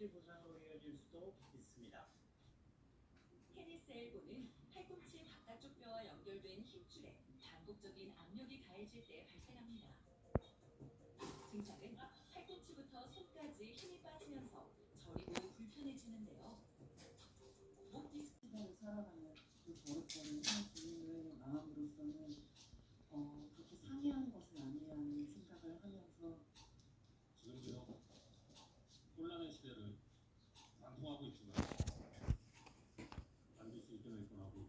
팔꿈치 부상으로 이어질 수도 있습니다. 테니스 엘보는 팔꿈치 바깥쪽 뼈와 연결된 힘줄에 반복적인 압력이 가해질 때 발생합니다. 증상은 팔꿈치부터 손까지 힘이 빠지면서 저리고 불편해지는데요. 목 디스크 세상을 살아가는 그 저로서는 한 주인의 마음으로서는 어, 그렇게 상이한 것은 아니라는 생각을 하면서 지금처럼 혼란의 시대를 난통하고 있지만 반드시 이겨낼 거라고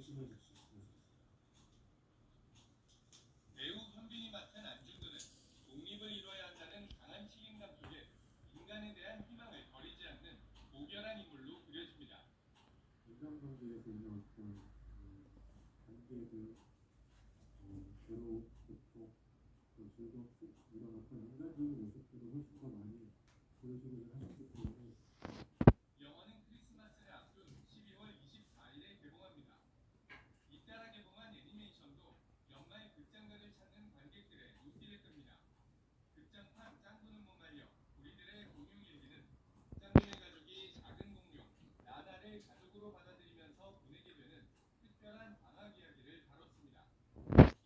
자긍심을 줄 수 있으면 좋겠습니다. 배우 현빈이 맡은 안중근은 독립을 이뤄야 한다는 강한 책임감 속에 인간에 대한 희망을 버리지 않는 모결한 인물로 그려집니다. 인간관계에서 있는 어떤 음, 관계들, 어, 괴로움, 고통, 또 즐겁고 이런 어떤 인간적인 모습들을 훨씬 더 많이 보여주고자 하셨기 때문에 영화는 크리스마스를 앞둔 12월 24일에 개봉합니다. 잇따라 개봉한 애니메이션도 연말 극장가를 찾는 관객들의 눈길을 끕니다. 극장판 짱구는 못 말려 우리들의 공용 일기는 짱구의 가족이 작은 공룡 나나를 가족으로 받아들이면서 보내게 되는 특별한 방학 이야기를 다뤘습니다.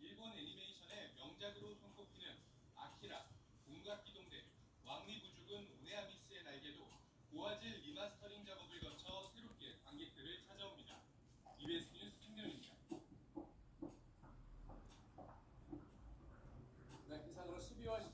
일본 애니메이션의 명작으로 손꼽히는 아키라, 공각기동대, 왕리부죽은 오네아미스의 날개도 고화질 리마스터링 작업을 거쳐 새롭게 관객들을 찾아옵니다. EBS 뉴스 김명입니다. 네, 이상으로 12월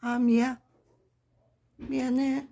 아, 미안. 미안해.